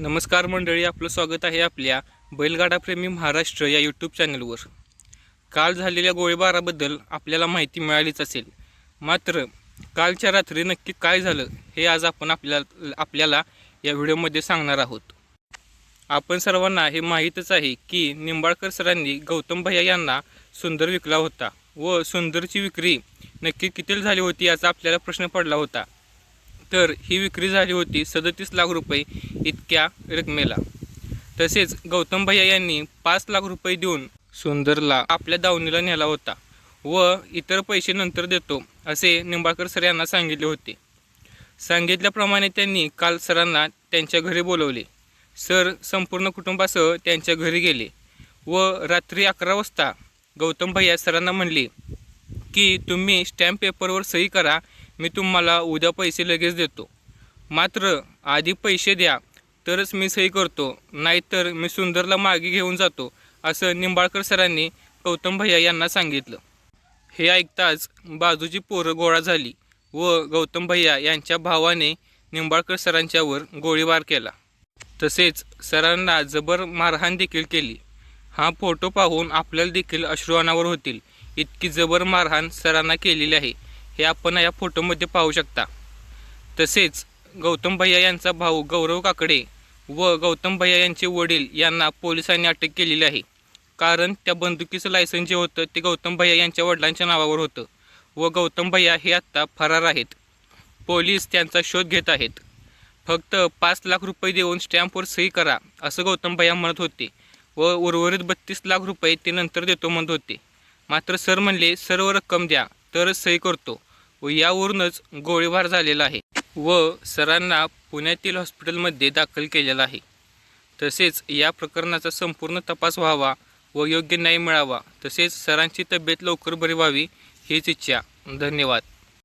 नमस्कार मंडळी आपलं स्वागत आहे आपल्या बैलगाडाप्रेमी महाराष्ट्र या यूट्यूब चॅनलवर काल झालेल्या गोळीबाराबद्दल आपल्याला माहिती मिळालीच असेल. मात्र कालच्या रात्री नक्की काय झालं हे आज आपण आपल्याला आपल्याला या व्हिडिओमध्ये सांगणार आहोत. आपण सर्वांना हे माहीतच आहे की निंबाळकर सरांनी गौतम भैया यांना सुंदर विकला होता व सुंदरची विक्री नक्की किती झाली होती याचा आपल्याला प्रश्न पडला होता. तर ही विक्री झाली होती सदतीस लाख रुपये इतक्या रकमेला. तसेच गौतम भैया यांनी पाच लाख रुपये देऊन सुंदरला आपल्या दावणीला नेला होता व इतर पैसे नंतर देतो असे निंबाळकर सर यांना सांगितले होते. सांगितल्याप्रमाणे त्यांनी काल सरांना त्यांच्या घरी बोलवले. सर संपूर्ण कुटुंबासह त्यांच्या घरी गेले व रात्री अकरा वाजता गौतम भैया सरांना म्हणले की तुम्ही स्टॅम्प पेपरवर सही करा मी तुम्हाला उद्या पैसे लगेच देतो. मात्र आधी पैसे द्या तरच मी सही करतो. नाहीतर मी सुंदरला मागे घेऊन जातो असं निंबाळकर सरांनी गौतम भैया यांना सांगितलं. हे ऐकताच बाजूची पोरं गोळा झाली व गौतम भैया यांच्या भावाने निंबाळकर सरांच्यावर गोळीबार केला. तसेच सरांना जबर मारहाण देखील केली. हा फोटो पाहून आपल्याला देखील अश्रू अनावर होतील. इतकी जबर मारहाण सरांना केलेली आहे. हे आपण या फोटोमध्ये पाहू शकता. तसेच गौतम भैया यांचा भाऊ गौरव काकडे व गौतम भैया यांचे वडील यांना पोलिसांनी अटक केलेली आहे. कारण त्या बंदुकीचं लायसन जे होतं ते गौतम भैया यांच्या वडिलांच्या नावावर होतं व गौतम भैया हे आत्ता फरार आहेत. पोलीस त्यांचा शोध घेत आहेत. फक्त पाच लाख रुपये देऊन स्टॅम्पवर सही करा असं गौतम भैया म्हणत होते व उर्वरित बत्तीस लाख रुपये ते नंतर देतो म्हणत होते. मात्र सर म्हणले सर्व रक्कम द्या तरच सही करतो. व यावरूनच गोळीबार झालेला आहे व सरांना पुण्यातील हॉस्पिटलमध्ये दाखल केलेला आहे. तसेच या प्रकरणाचा संपूर्ण तपास व्हावा व योग्य न्याय मिळावा. तसेच सरांची तब्येत लवकर बरी व्हावी हीच इच्छा. धन्यवाद.